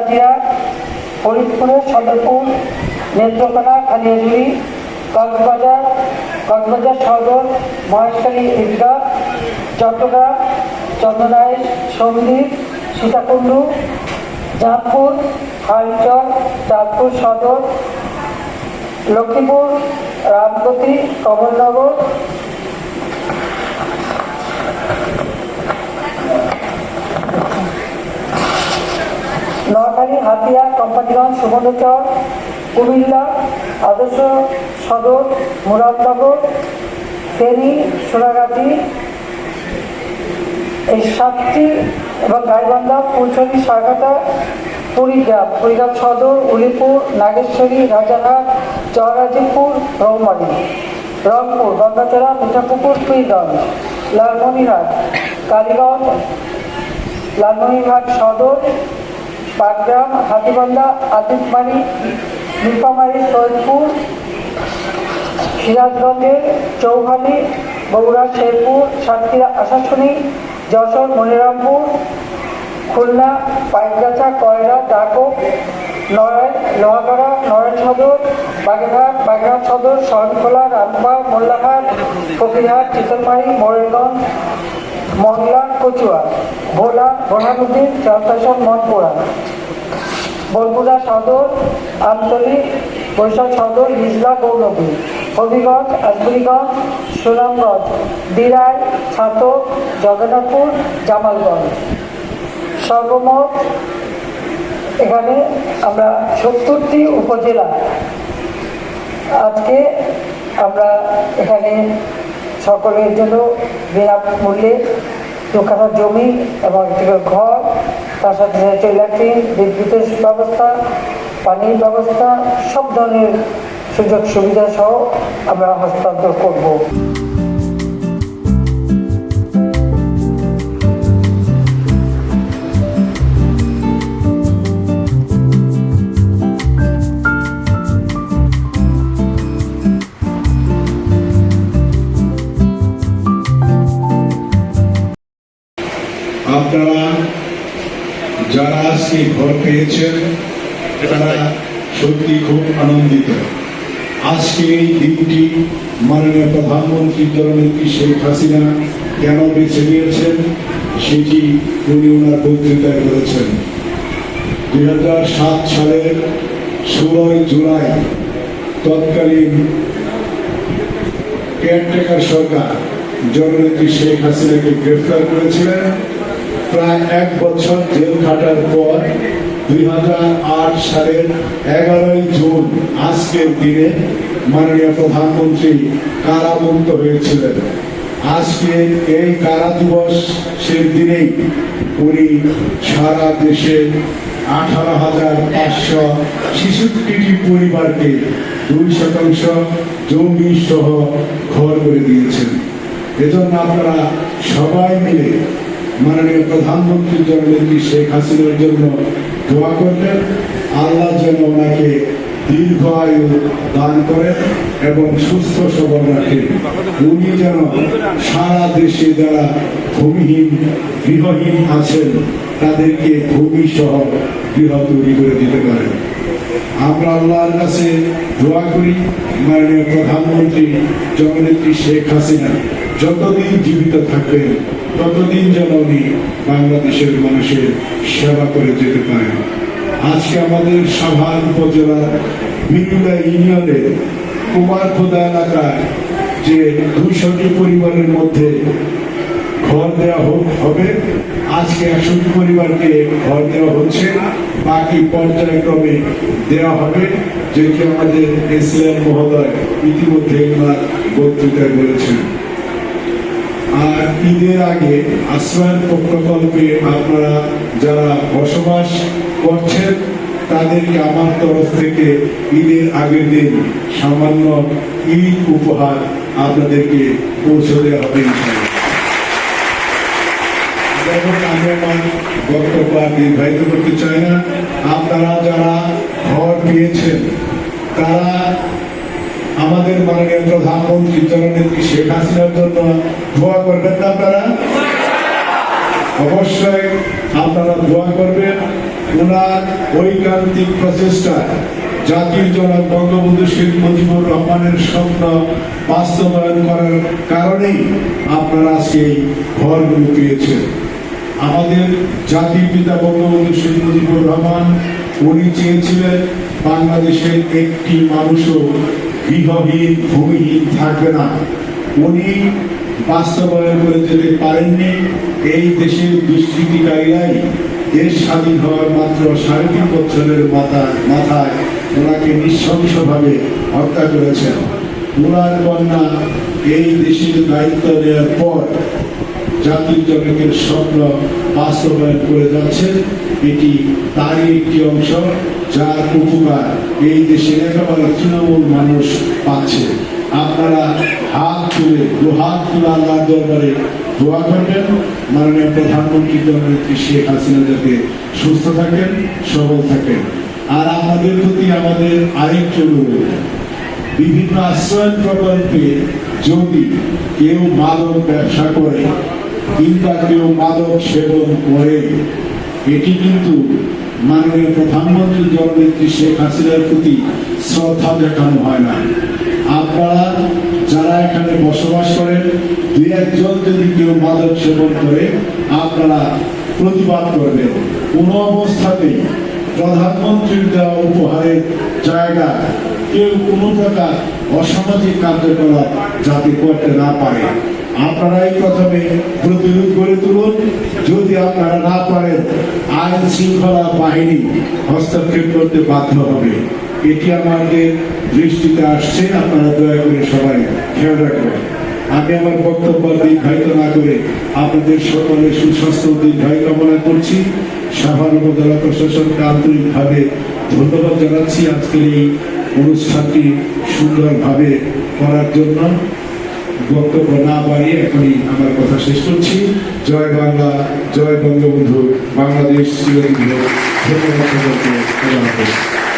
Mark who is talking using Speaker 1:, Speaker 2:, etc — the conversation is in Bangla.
Speaker 1: জাজিরা ফরিদপুরের সদরপুর, নেত্রকোনা খালিয়াজুড়ি কক্সবাজার কক্সবাজার সদর, মহেশখালী ঈদগাহ চট্টগ্রাম চন্দ্রনাইশ সন্দ্বীপ, সীতাকুণ্ডু চাঁদপুর হাইচর চাঁদপুর সদর, লক্ষ্মীপুর রামগতি কমলনগর নোয়াখালী হাতিয়া, কোম্পানিগঞ্জ সুবর্ণচর কুমিল্লা, আদর্শ সদর, মুরাদনগর, ফেনী সোনাগাছি এই সাতটি এবং গাইবান্ধা, ফুলছড়ি, সারঘাটা কুড়িগ্রাম কুড়িগ্রাম সদর, উলিপুর, নাগেশ্বরী, রাজারহাট চররাজীবপুর রৌমারি রংপুর গঙ্গাচড়া মিঠাপুকুর পীরগঞ্জ লালমনিরহাট, কালীগঞ্জ, লালমনিরহাট সদর পাটগ্রাম হাতিবান্ধা আতিকবাড়ি নীলফামারী সৈয়দপুর সিরাজগঞ্জের চৌহালি বগুড়া, শেরপুর, সাতক্ষীরা আশাশুনি যশোর, মনিরামপুর, খুলনা, পাইকগাছা, কয়রা ডাকো নড়াইল লোহাগড়া নড়াইল সদর, বাগেরহাট বাগেরহাট সদর শরণখোলা রামপাল মোল্লাহাট ফকিরহাট, চিতলমারি, মোরেলগঞ্জ মংলা কচুয়া, ভোলা বোরহানুদ্দিন চারপাশন মনপুরা। বনপুরা সদর, আমতলী বৈশাখ সদর হিজলা গৌরবী। হবিগঞ্জ আজগুলিগঞ্জ সুনামগঞ্জ, দিরাই, ছাতক, জগন্নাথপুর, জামালগঞ্জ। সর্বমোট এখানে আমরা সত্তরটি উপজেলা। আজকে আমরা এখানে সকলের জন্য বিনামূল্যে দুখানা জমি এবং একটি ঘর, তার সাথে সাথে ল্যাট্রিন বিদ্যুতের ব্যবস্থা, পানির ব্যবস্থা, সব ধরনের সুযোগ সুবিধা সহ আমরা হস্তান্তর করব।
Speaker 2: ঘর পেয়েছেন। তারা সত্যি খুব আনন্দিত। আজকে এই দিনটি মাননীয় প্রধানমন্ত্রী জননেত্রী শেখ হাসিনা কেন বেছে নিয়েছেন সেটি উনি ওনার বক্তৃতায় বলেছেন। দুই হাজার সাত সালের ষোলোই জুলাই তৎকালীন কেয়ারটেকার সরকার জননেত্রী শেখ হাসিনাকে গ্রেফতার করেছিলেন। প্রায় এক বছর জেল খাটার পর দুই হাজার আট সালের এগারোই জুন, আজকের দিনে মাননীয় প্রধানমন্ত্রী কারামুক্ত হয়েছিলেন। আজকে এই কারা দিবস সে দিনেই উনি সারা দেশে আঠারো হাজার পাঁচশো ছেষট্টিটি পরিবারকে দুই শতাংশ জমি সহ ঘর করে দিয়েছেন। এজন্য আপনারা সবাই মিলে মাননীয় প্রধানমন্ত্রী জননেত্রী শেখ হাসিনার জন্য দোয়া করবেন। আল্লাহ যেন ওনাকে দীর্ঘ আয়ু দান করেন এবং সুস্থ সবল রাখেন। উনি যেন সারা দেশে যারা ভূমিহীন, গৃহহীন আছেন, তাদেরকে ভূমি সহ গৃহ তৈরি করে দিতে পারেন। আমরা আল্লাহর কাছে দোয়া করি। মাননীয় প্রধানমন্ত্রী, জননেত্রী শেখ হাসিনা। যতদিন জীবিত থাকবেন, ততদিন যেন উনি বাংলাদেশের মানুষের সেবা করে যেতে পারেন। আজকে আমাদের সাভার উপজেলার মিরুলা ইউনিয়নের কুমারখোদা এলাকায় যে দুইশোটি পরিবারের মধ্যে ঘর দেওয়া হবে। আজকে একষট্টি পরিবারকে ঘর দেওয়া হচ্ছে। বাকি পর্যায়ক্রমে দেওয়া হবে, যেটি আমাদের এসিয়ান মহোদয় ইতিমধ্যে ওনার বক্তৃতায় বলেছেন। আর ঈদের আগে আশ্রয় প্রকল্পে আপনারা যারা বসবাস করছেন, তাদেরকে আমার তরফ থেকে ঈদের আগের দিন সামান্য ঈদ উপহার আপনাদেরকে পৌঁছে দেওয়া হবে। আমি আমার বক্তব্য দীর্ঘায়িত করতে চাই না আপনারা যারা ঘর পেয়েছেন, তারা আমাদের মাননীয় প্রধানমন্ত্রী জননেত্রী শেখ হাসিনার জন্য দোয়া করবেন না আপনারা? অবশ্যই আপনারা দোয়া করবেন। ওনার ঐকান্তিক প্রচেষ্টা জাতির জনক বঙ্গবন্ধু শেখ মুজিবুর রহমানের স্বপ্ন বাস্তবায়ন করার কারণেই আপনারা সেই ঘরগুলো পেয়েছেন। আমাদের জাতির পিতা বঙ্গবন্ধু শেখ মুজিবুর রহমান, উনি চেয়েছিলেন বাংলাদেশের একটি মানুষও গৃহহীন ভূমিহীন থাকবে না। উনি বাস্তবায়ন করে যেতে পারেননি। এই দেশের দুষ্কৃতিকারীরাই দেশ স্বাধীন হওয়ার মাত্র সাড়ে তিন বছরের মাথায় মাথায় ওনাকে নৃশংসভাবে হত্যা করেছেন। ওনার কন্যা এই দেশের দায়িত্ব নেওয়ার পর জাতির জনকের স্বপ্ন বাস্তবায়ন করে যাচ্ছেন। এটি তারই একটি অংশ, যার উপকার এই দেশের একেবারে তৃণমূল মানুষ পাচ্ছে। আপনারা হাত তুলে, দু হাত তুলে আল্লাহ দরবারে দোয়া করবেন। মাননীয় প্রধানমন্ত্রী জননেত্রী শেখ হাসিনা যাতে সুস্থ থাকেন, সবল থাকেন। আর আমাদের প্রতি আমাদের আরেকটি অনুরোধ, বিভিন্ন আশ্রয় প্রকল্পে যদি কেউ মাদক ব্যবসা করে কিংবা কেউ মাদক সেবন করে, এটি কিন্তু মাননীয় প্রধানমন্ত্রী জননেত্রী শেখ হাসিনার প্রতি শ্রদ্ধা দেখানো হয় না। আপনারা যারা এখানে বসবাস করেন, দুই একজন যদি কেউ মাদক সেবন করে, আপনারা প্রতিবাদ করবেন। কোনো অবস্থাতেই প্রধানমন্ত্রীর দেওয়া উপহারের জায়গা কেউ কোনো প্রকার অসামাজিক কার্যকলাপ যাতে করতে না পারে। আপনারাই প্রথমে প্রতিরোধ করে তুলুন। যদি আপনারা না পারেন, আইন শৃঙ্খলা বাহিনী হস্তক্ষেপ করতে বাধ্য হবে। এটি আমাদের দৃষ্টিতে আসছে, আপনারা দয়া করে সবাই খেয়াল রাখবেন। আমি আমার বক্তব্য দীর্ঘায়িত না করে আপনাদের সকলের সুস্বাস্থ্য দীর্ঘায়ু কামনা করছি। সাভার উপজেলা প্রশাসনকে আন্তরিকভাবে ধন্যবাদ জানাচ্ছি আজকের এই অনুষ্ঠানটি সুন্দরভাবে করার জন্য। বক্তব্য না বাড়িয়ে এখনই আমার কথা শেষ করছি জয় বাংলা, জয় বঙ্গবন্ধু, বাংলাদেশ চিরদিন ধন্যবাদ।